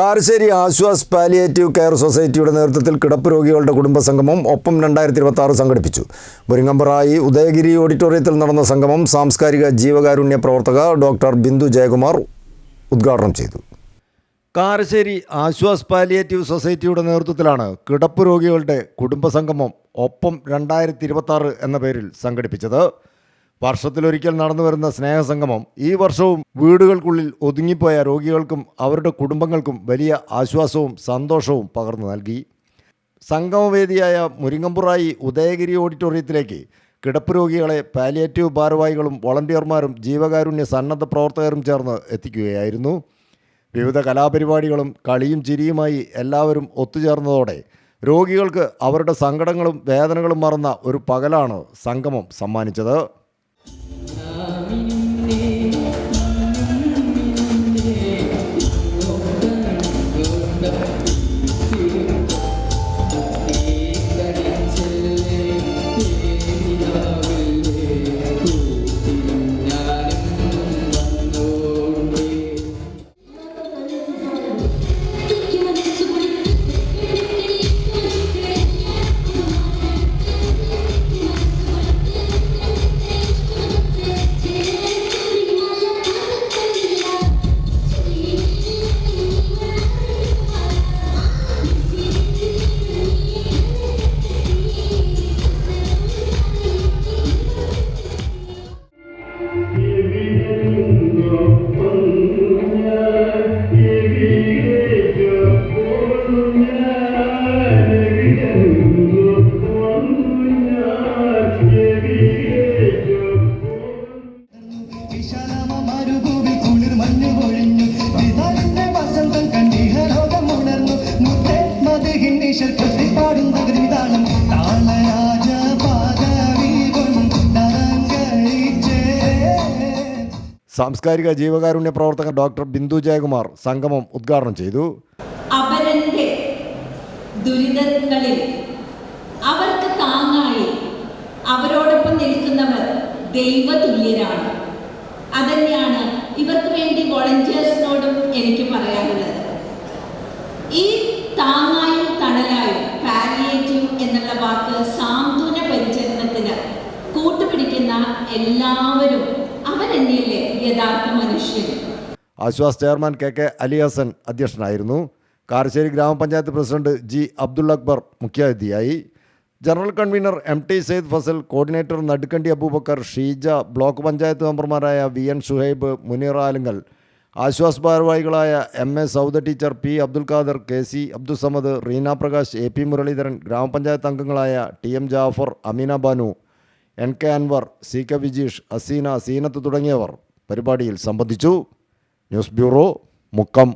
Karassery Aswas palliative care സൊസൈറ്റിയുടെ നേതൃത്വത്തിൽ കിടപ്പ് രോഗികളുടെ കുടുംബസംഗമം ഒപ്പം രണ്ടായിരത്തി ഇരുപത്തി ആറ് സംഘടിപ്പിച്ചു. മുരിങ്ങമ്പറായി ഉദയഗിരി ഓഡിറ്റോറിയത്തിൽ നടന്ന സംഗമം സാംസ്കാരിക ജീവകാരുണ്യ പ്രവർത്തക ഡോക്ടർ ബിന്ദു ജയകുമാർ ഉദ്ഘാടനം ചെയ്തു. കാരശ്ശേരി ആശ്വാസ് പാലിയേറ്റീവ് സൊസൈറ്റിയുടെ നേതൃത്വത്തിലാണ് കിടപ്പ് രോഗികളുടെ കുടുംബസംഗമം ഒപ്പം രണ്ടായിരത്തി ഇരുപത്തി എന്ന പേരിൽ സംഘടിപ്പിച്ചത്. വർഷത്തിലൊരിക്കൽ നടന്നു വരുന്ന സ്നേഹസംഗമം ഈ വർഷവും വീടുകൾക്കുള്ളിൽ ഒതുങ്ങിപ്പോയ രോഗികൾക്കും അവരുടെ കുടുംബങ്ങൾക്കും വലിയ ആശ്വാസവും സന്തോഷവും പകർന്നു നൽകി. സംഗമവേദിയായ മുരിങ്ങമ്പുറായി ഉദയഗിരി ഓഡിറ്റോറിയത്തിലേക്ക് കിടപ്പ് രോഗികളെ പാലിയേറ്റീവ് ഭാരവാഹികളും വോളണ്ടിയർമാരും ജീവകാരുണ്യ സന്നദ്ധ പ്രവർത്തകരും ചേർന്ന് എത്തിക്കുകയായിരുന്നു. വിവിധ കലാപരിപാടികളും കളിയും ചിരിയുമായി എല്ലാവരും ഒത്തുചേർന്നതോടെ രോഗികൾക്ക് അവരുടെ സങ്കടങ്ങളും വേദനകളും മറന്ന ഒരു പകലാണ് സംഗമം സമ്മാനിച്ചത്. താളരാജ കൊണ്ടരങ്കളിച്ചേ സാംസ്കാരിക ജീവകാരുണ്യ പ്രവർത്തകർ ഡോക്ടർ ബിന്ദു ജയകുമാർ സംഗമം ഉദ്ഘാടനം ചെയ്തു. അവരന്റെ ദുരിതങ്ങളിൽ അവർക്ക് താങ്ങായി അവരോടൊപ്പം നിൽക്കുന്നവർ ദൈവതുല്യരാണ്. അതന്നെയാണ് ഇവർക്ക് വേണ്ടി വോളണ്ടിയേഴ്സിനോടും എനിക്ക് പറയാനുള്ളത്. എല്ലാവരും അവരെന്നെയല്ലേ യഥാർത്ഥ മനുഷ്യൻ Aashwas chairman K K Ali Hasan അധ്യക്ഷനായിരുന്നു. കാരശ്ശേരി ഗ്രാമപഞ്ചായത്ത് പ്രസിഡന്റ് ജി അബ്ദുൾ അക്ബർ മുഖ്യാതിഥിയായി. General convener M T Saeed Fazal coordinator Nadukkandi Abubakar Sheeja block panchayat മെമ്പർമാരായ വി എൻ ഷുഹൈബ് മുനീർ ആലുങ്കൽ. ആശ്വാസ് ഭാരവാഹികളായ M A Sauda teacher P Abdul Khader K C Abdussamad Reena Prakash A P Muraleedharan ഗ്രാമപഞ്ചായത്ത് അംഗങ്ങളായ T M Jafar Ameena Banu N K Anwar C K Vijeesh Aseena Seenath തുടങ്ങിയവർ പരിപാടിയിൽ സംബന്ധിച്ചു. News bureau Mukkam.